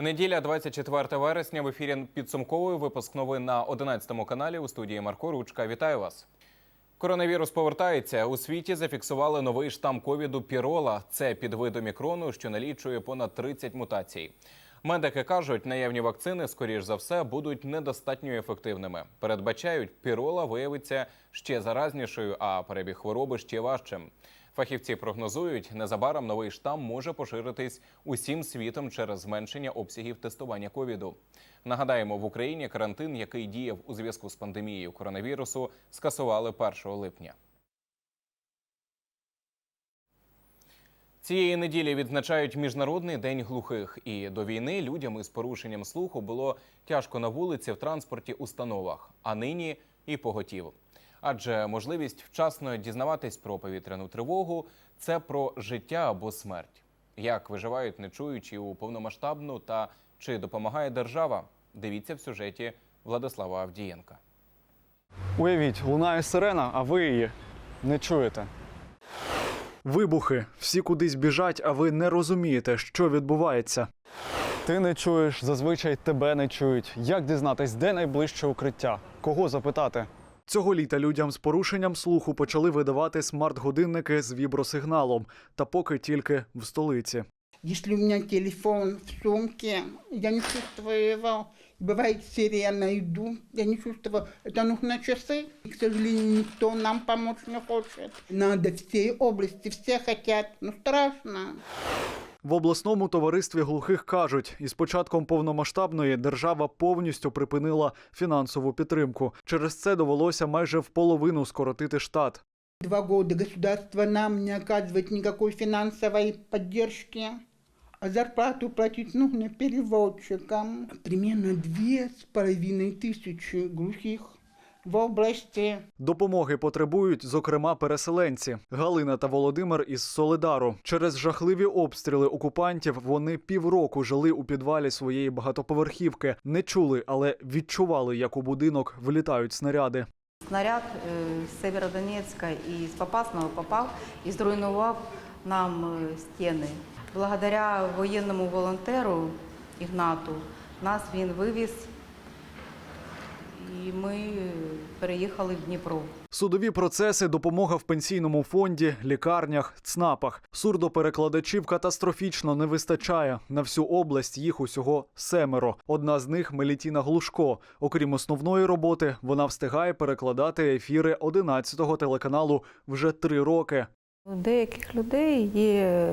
Неділя, 24 вересня. В ефірі підсумковий випуск новин на 11 каналі у студії Марко Ручка. Вітаю вас. Коронавірус повертається. У світі зафіксували новий штам ковіду пірола. Це підвид омікрону, що налічує понад 30 мутацій. Медики кажуть, наявні вакцини, скоріш за все, будуть недостатньо ефективними. Передбачають, пірола виявиться ще заразнішою, а перебіг хвороби ще важчим. Фахівці прогнозують, незабаром новий штам може поширитись усім світом через зменшення обсягів тестування ковіду. Нагадаємо, в Україні карантин, який діяв у зв'язку з пандемією коронавірусу, скасували 1 липня. Цієї неділі відзначають міжнародний день глухих. І до війни людям із порушенням слуху було тяжко на вулиці, в транспорті, установах, а нині і поготів. Адже можливість вчасно дізнаватись про повітряну тривогу це про життя або смерть. Як виживають нечуючі у повномасштабну та чи допомагає держава? Дивіться в сюжеті Владислава Авдієнка. Уявіть, лунає сирена, а ви її не чуєте. Вибухи. Всі кудись біжать, а ви не розумієте, що відбувається. Ти не чуєш, зазвичай тебе не чують. Як дізнатись, де найближче укриття? Кого запитати? Цього літа людям з порушенням слуху почали видавати смарт-годинники з вібросигналом, та поки тільки в столиці. Если у меня телефон в сумке, я не чувствую его. Бывает сирена, иду, я не чувствую. Это нужно часы. И, к сожалению, никто нам помочь не хочет. Надо всей области, все хотят. Ну, страшно. В обласному товаристві глухих кажуть, із початком повномасштабної держава повністю припинила фінансову підтримку. Через це довелося майже в половину скоротити штат. Два года государство нам не оказывает никакой финансовой поддержки. А зарплату платить нужно переводчикам. Примерно две с половиной тысячи глухих в области. Допомоги потребують, зокрема, переселенці Галина та Володимир із Солидару. Через жахливі обстріли окупантів вони півроку жили у підвалі своєї багатоповерхівки. Не чули, але відчували, як у будинок влітають снаряди. Снаряд е, з Северодонецька і з Попасного попав і зруйнував нам е, стіни. Благодаря воєнному волонтеру Ігнату нас він вивіз, і ми е, переїхали в Дніпро. Судові процеси, допомога в пенсійному фонді, лікарнях, ЦНАПах. Сурдоперекладачів катастрофічно не вистачає. На всю область їх усього семеро. Одна з них Мелітіна Глушко. Окрім основної роботи, вона встигає перекладати ефіри 11-го телеканалу вже три роки. У деяких людей є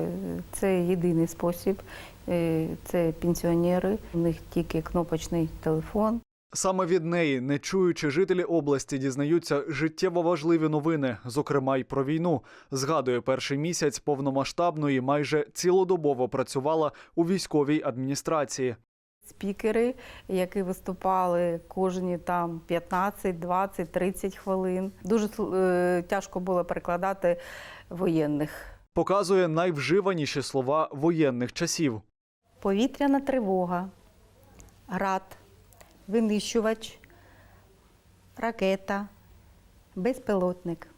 це єдиний спосіб. е, Це пенсіонери, у них тільки кнопочний телефон. Саме від неї, не чуючи жителі області, дізнаються життєво важливі новини, зокрема й про війну. Згадує перший місяць повномасштабної, майже цілодобово працювала у військовій адміністрації. Спікери, які виступали кожні там 15, 20, 30 хвилин. Дуже е, тяжко було перекладати воєнних. Показує найвживаніші слова воєнних часів. Повітряна тривога, град, винищувач, ракета, безпілотник.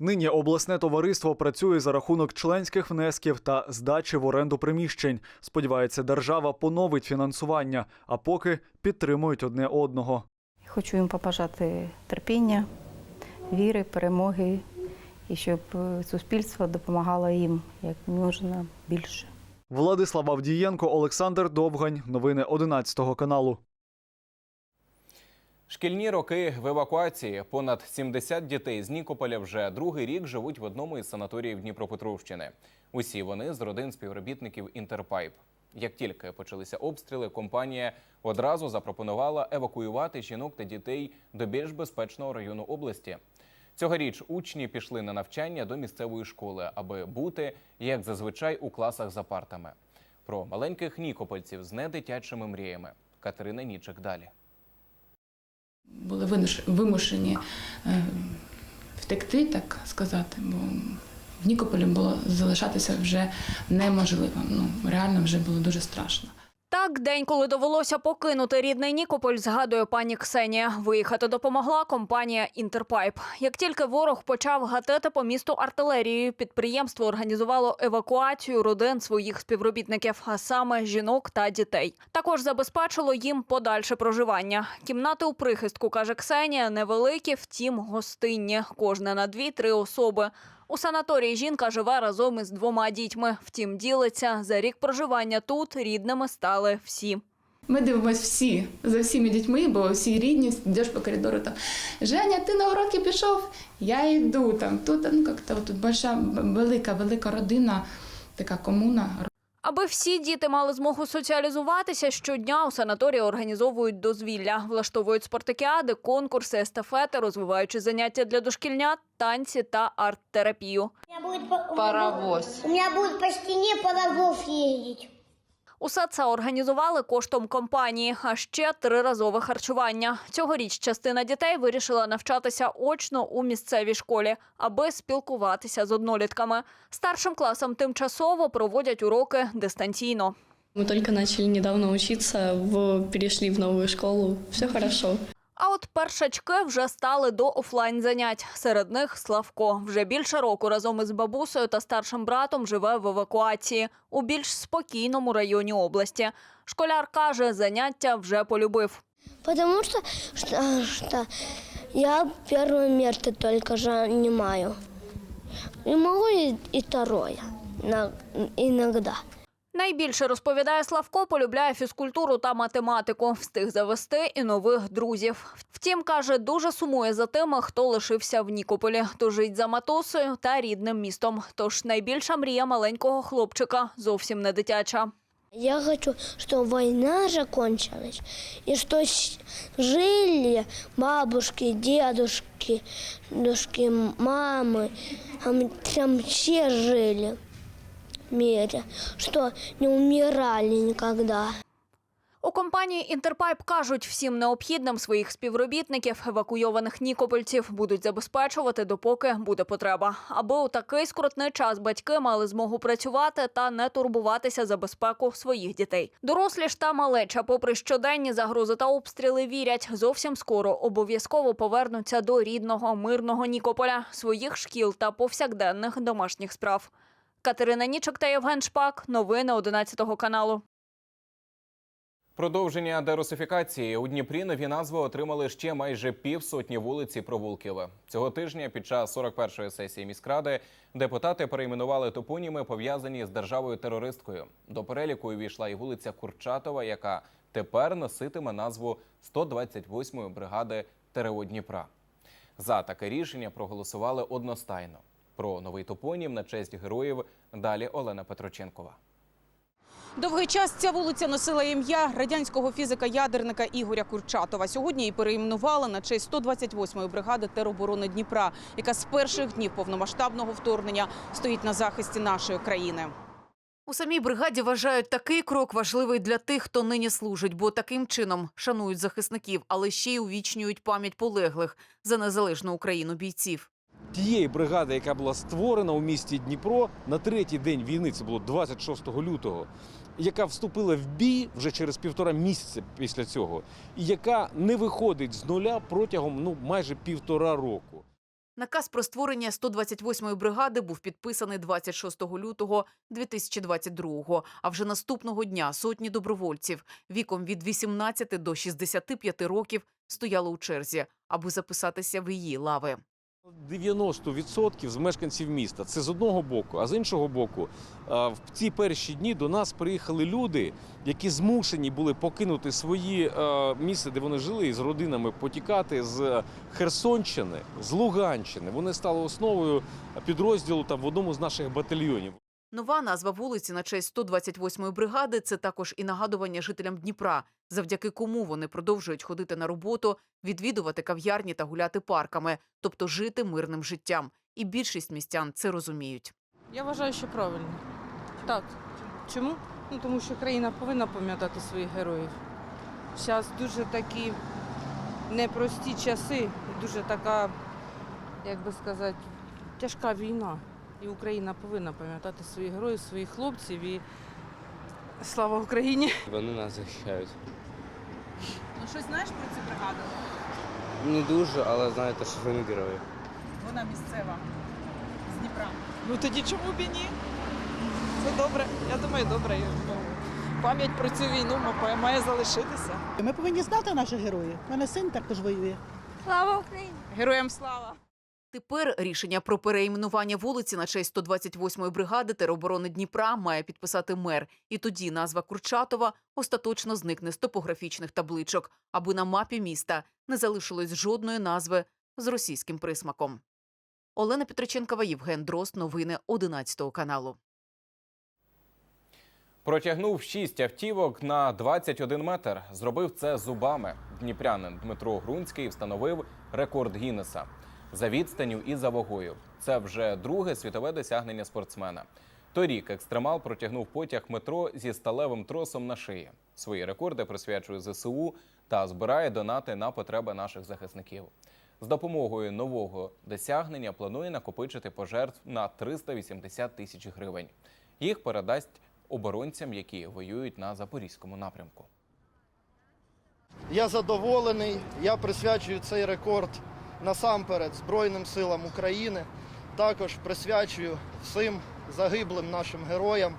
Нині обласне товариство працює за рахунок членських внесків та здачі в оренду приміщень. Сподівається, держава поновить фінансування, а поки підтримують одне одного. Хочу їм побажати терпіння, віри, перемоги і щоб е, суспільство допомагало їм як можна більше. Владислав Авдієнко, Олександр Довгань. Новини 11 каналу. Шкільні роки в евакуації. Понад 70 дітей з Нікополя вже другий рік живуть в одному із санаторіїв Дніпропетровщини. Усі вони з родин співробітників Інтерпайп. Як тільки почалися обстріли, компанія одразу запропонувала евакуювати жінок та дітей до більш безпечного району області. Цьогоріч учні пішли на навчання до місцевої школи, аби бути, як зазвичай, у класах за партами. Про маленьких нікопольців з недитячими мріями. Катерина Нічик далі. Були вимушені е, втекти, так сказати, бо в Нікополі було залишатися вже неможливо. Ну, реально вже було дуже страшно. Та Так, день, коли довелося покинути рідний Нікополь, згадує пані Ксенія. Виїхати допомогла компанія Інтерпайп. Як тільки ворог почав гатити по місту артилерією, підприємство організувало евакуацію родин своїх співробітників, а саме жінок та дітей. Також забезпечило їм подальше проживання. Кімнати у прихистку, каже Ксенія, невеликі, втім гостинні, кожна на дві-три особи. У санаторії жінка живе разом із двома дітьми. Втім, ділиться за рік проживання тут рідними стали всі. Ми дивимося всі за всіми дітьми, бо всі рідні, йдеш по коридору там. Женя, ти на уроки пішов? Я йду там. Тут ну як-то тут большая, велика, велика родина, така комуна. Аби всі діти мали змогу соціалізуватися, щодня у санаторії організовують дозвілля, влаштовують спартакіади, конкурси, естафети, розвиваючи заняття для дошкільнят, танці та арт-терапію. Паровоз. У меня будет по стене паровоз ездить. Усе це організували коштом компанії, а ще триразове харчування. Цьогоріч частина дітей вирішила навчатися очно у місцевій школі, аби спілкуватися з однолітками. Старшим класом тимчасово проводять уроки дистанційно. Мы только начали недавно учиться, в, перешли в новую школу. Все хорошо. А от першачки вже стали до офлайн занять. Серед них Славко вже більше року разом із бабусею та старшим братом живе в евакуації у більш спокійному районі області. Школяр каже, заняття вже полюбив. Потому что, что, что я первое место только занимаю. И могу и, и второе на- иногда. Найбільше розповідає Славко, полюбляє фізкультуру та математику. Встиг завести і нових друзів. Втім, каже, дуже сумує за тими, хто лишився в Нікополі. Тужить за матусею та рідним містом. Тож найбільша мрія маленького хлопчика зовсім не дитяча. Я хочу, чтобы война закончилась, и что с- жили бабушки, дедушки, дедушки, мамы, а мы там все жили в мире, что не умирали никогда. У компанії Інтерпайп кажуть, всім необхідним своїх співробітників, евакуйованих нікопольців, будуть забезпечувати, допоки буде потреба. Аби у такий скрутний час батьки мали змогу працювати та не турбуватися за безпеку своїх дітей. Дорослі ж та малеча, попри щоденні загрози та обстріли, вірять, зовсім скоро обов'язково повернуться до рідного мирного Нікополя, своїх шкіл та повсякденних домашніх справ. Катерина Нічок та Євген Шпак. Новини 11 каналу. Продовження дерусифікації у Дніпрі нові назви отримали ще майже півсотні вулиць і провулків. Цього тижня під час 41-ї сесії міськради депутати перейменували топоніми, пов'язані з державою терористкою. До переліку увійшла і вулиця Курчатова, яка тепер носитиме назву 128-ї бригади ТРО Дніпра. За таке рішення проголосували одностайно. Про новий топонім на честь героїв далі Олена Петроченкова. Довгий час ця вулиця носила ім'я радянського фізика-ядерника Ігоря Курчатова. Сьогодні її перейменували на честь 128-ї бригади тероборони Дніпра, яка з перших днів повномасштабного вторгнення стоїть на захисті нашої країни. У самій бригаді вважають такий крок важливий для тих, хто нині служить, бо таким чином шанують захисників, але ще й увічнюють пам'ять полеглих за незалежну Україну бійців. Тієї бригади, яка була створена у місті Дніпро на третій день війни, це було 26 лютого, яка вступила в бій вже через півтора місяця після цього, і яка не виходить з нуля протягом ну майже півтора року. Наказ про створення 128-ї бригади був підписаний 26 лютого 2022-го. А вже наступного дня сотні добровольців віком від 18 до 65 років стояли у черзі, аби записатися в її лави. 90% з мешканців міста. Це з одного боку, а з іншого боку, в ці перші дні до нас приїхали люди, які змушені були покинути свої місця, де вони жили, і з родинами потікати з Херсонщини, з Луганщини. Вони стали основою підрозділу там в одному з наших батальйонів. Нова назва вулиці на честь 128-ї бригади це також і нагадування жителям Дніпра, завдяки кому вони продовжують ходити на роботу, відвідувати кав'ярні та гуляти парками, тобто жити мирним життям. І більшість містян це розуміють. Я вважаю, що правильно. Так. Чому? Ну, тому що країна повинна пам'ятати своїх героїв. Зараз дуже такі непрості часи, дуже така, як би сказати, тяжка війна. І Україна повинна пам'ятати своїх героїв, своїх хлопців і Слава Україні! Вони нас захищають. Ну щось знаєш про цю бригаду? Не дуже, але знаєте, що вони герої. Вона місцева з Дніпра. Ну тоді чому б і ні? Це добре. Я думаю, добре. Ну, Пам'ять про цю війну має залишитися. Ми повинні знати наших героїв. У мене син також воює. Слава Україні! Героям слава! Тепер рішення про перейменування вулиці на честь 128-ї бригади тероборони Дніпра має підписати мер. І тоді назва Курчатова остаточно зникне з топографічних табличок, аби на мапі міста не залишилось жодної назви з російським присмаком. Олена Петриченкова, Євген Дрозд. Новини 11 каналу. Протягнув шість автівок на 21 метр. Зробив це зубами. Дніпрянин Дмитро Грунський встановив рекорд Гіннеса за відстанню і за вагою. Це вже друге світове досягнення спортсмена. Торік екстремал протягнув потяг метро зі сталевим тросом на шиї. Свої рекорди присвячує ЗСУ та збирає донати на потреби наших захисників. З допомогою нового досягнення планує накопичити пожертв на 380 тисяч гривень. Їх передасть оборонцям, які воюють на запорізькому напрямку. Я задоволений. Я присвячую цей рекорд насамперед Збройним силам України. Також присвячую всім загиблим нашим героям.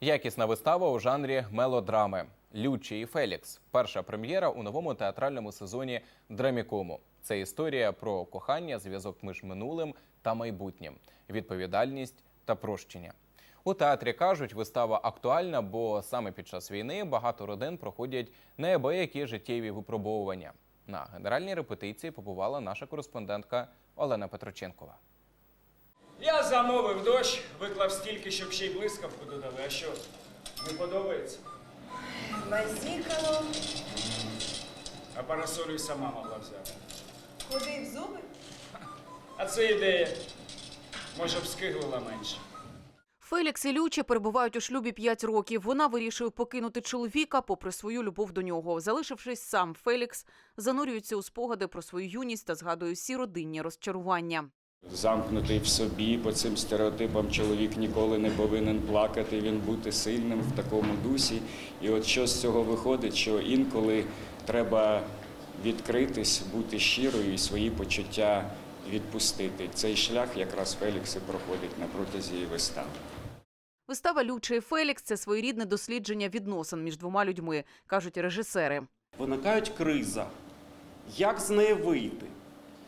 Якісна вистава у жанрі мелодрами Лючі і Фелікс. Перша прем'єра у новому театральному сезоні Драмікому. Це історія про кохання, зв'язок між минулим та майбутнім, відповідальність та прощення. У театрі кажуть, вистава актуальна, бо саме під час війни багато родин проходять неабиякі життєві випробовування. На генеральній репетиції побувала наша кореспондентка Олена Петроченкова. Я замовив дощ, виклав стільки, щоб ще й блискавку додали. А що, не подобається? Базікало, А парасолю й сама могла взяти. ходив зуби. А це ідея. Може б скиглила менше. Фелікс і Лючі перебувають у шлюбі 5 років. Вона вирішує покинути чоловіка попри свою любов до нього. Залишившись сам, Фелікс занурюється у спогади про свою юність та згадує всі родинні розчарування. Замкнутий в собі по цим стереотипам чоловік ніколи не повинен плакати, він бути сильним в такому дусі. І от що з цього виходить, що інколи треба відкритись, бути щирою і свої почуття відпустити. Цей шлях якраз Фелікс проходить на протязі вистави. Вистава Люча і Фелікс це своєрідне дослідження відносин між двома людьми, кажуть режисери. Виникають криза. Як з неї вийти?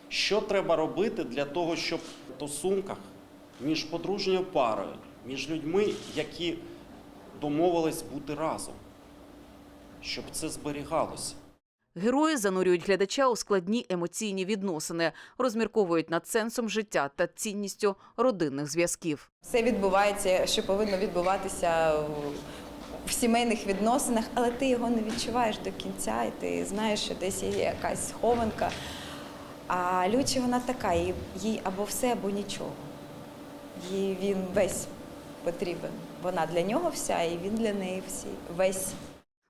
Що треба робити для того, щоб в стосунках між подружньою парою, між людьми, які домовились бути разом, щоб це зберігалося? Герої занурюють глядача у складні емоційні відносини, розмірковують над сенсом життя та цінністю родинних зв'язків. Все відбувається, що повинно відбуватися в- сімейних відносинах, але ти його не відчуваєш до кінця, і ти знаєш, що десь є якась схованка. А Лючі вона така, їй або все, або нічого. Їй він весь потрібен. Вона для нього вся, і він для неї всі, весь.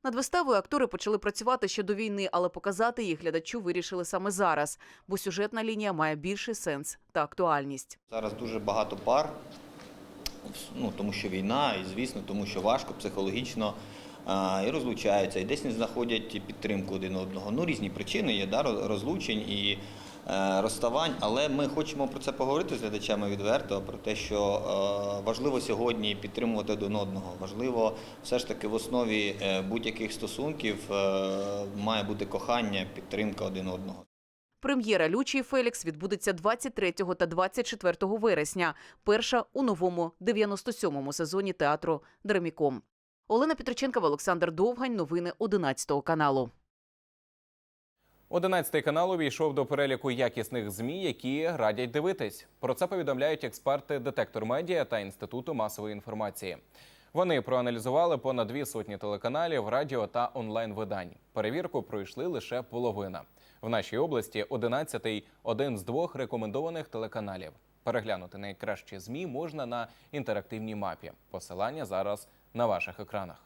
Над виставою актори почали працювати ще до війни, але показати їх глядачу вирішили саме зараз, бо сюжетна лінія має більший сенс та актуальність. Зараз дуже багато пар, ну тому що війна, і звісно, тому що важко психологічно. І розлучаються, і десь не знаходять підтримку один одного. Ну, різні причини є, да, розлучень і розставань. Але ми хочемо про це поговорити з глядачами відверто, про те, що е, важливо сьогодні підтримувати один одного. Важливо все ж таки в основі е, будь-яких стосунків е, має бути кохання, підтримка один одного. Прем'єра Лючі Фелікс відбудеться 23 та 24 вересня. Перша у новому 97-му сезоні театру Драміком. Олена Петриченкова, Олександр Довгань. Новини 11 каналу. 11 канал увійшов до переліку якісних змі, які радять дивитись. Про це повідомляють експерти Детектор Медіа та Інституту масової інформації. Вони проаналізували понад дві сотні телеканалів, радіо та онлайн видань. Перевірку пройшли лише половина. В нашій області 11-й – один з двох рекомендованих телеканалів. Переглянути найкращі змі можна на інтерактивній мапі. Посилання зараз на ваших екранах.